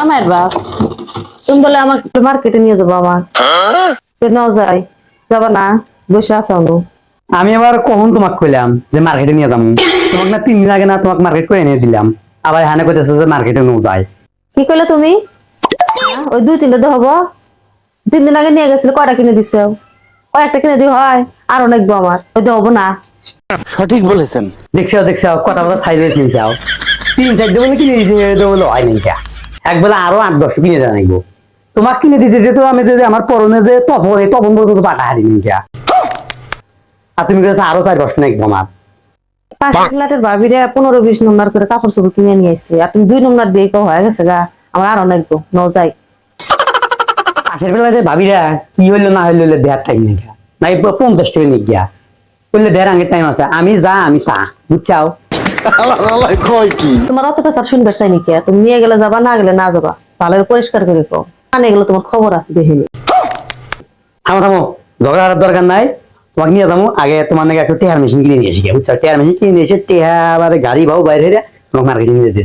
আমার বাপ। তুমি বলে আমাকে মার্কেটে নিয়ে যাব আমার। নাও যাই। যাবা না বসে আসাও আমি আবার কখন তোমাক কইলাম যে মার্কেটে নিয়ে যাব তোমাক না তিন দিন আগে না তোমাক মার্কেট করে এনে দিলাম। আবার হানে কইতেছো যে মার্কেটে নো যায় কি কইলে তুমি? হ্যাঁ, ওই দুই তিনটা দেব তিন দিন আগে নিয়ে গেছিল কয়টা কিনে দিছে? কয়েকটা কিনে দিই হয় আরও নাকবো আমার। ওই দেবো না। সঠিক বলেছেন। দেখছ দেখছ কথা কথা সাইজে চিনছাও তিন চারটে বলে কিনে দিয়েছে তো বলে হয় নাই কা এক বেলা আরও আট দশটা কিনে নাকবো তোমাক কিনে দিতে দিতে আমি যদি আমার পরনে যে তপন এই তপন বলতে তো পাটা হারি কা আর তুমি কাছে আরও চার দশটা নাকবো আমার ফ্ল্যাটের ভাবিরে পনেরো বিশ নম্বর করে কাপড় চোপড় কিনে নিয়ে আসছে। আর তুমি দুই নম্বর দিয়ে কেউ হয়ে গেছে গা। আমার আরও নাকবো ন যাই পাশের বেলাতে ভাবিরা কি হইল না হইল দেড় টাইম নেই নাই পঞ্চাশ টাকা নিয়ে গিয়া। বললে দেড় টাইম আছে। আমি যা আমি তা বুঝছাও? কয় কি? তোমার অতটা তার শুনবে চাই নাকি তুমি নিয়ে গেলে যাবা না গেলে না যাবা। তাহলে করে পরিষ্কার করে কো মানে গেলে তোমার খবর আছে দেখিনি। থামো থামো। ঝগড়া করার দরকার নাই। তোমাকে নিয়ে যাব। আগে তোমার নাকি একটা টেয়ার মেশিন কিনে নিয়ে এসে বুঝছ? টেয়ার মেশিন কিনে নিয়ে এসে টেয়ার গাড়ি ভাও বাইরে তোমাকে মার্কেটিং দিয়েছে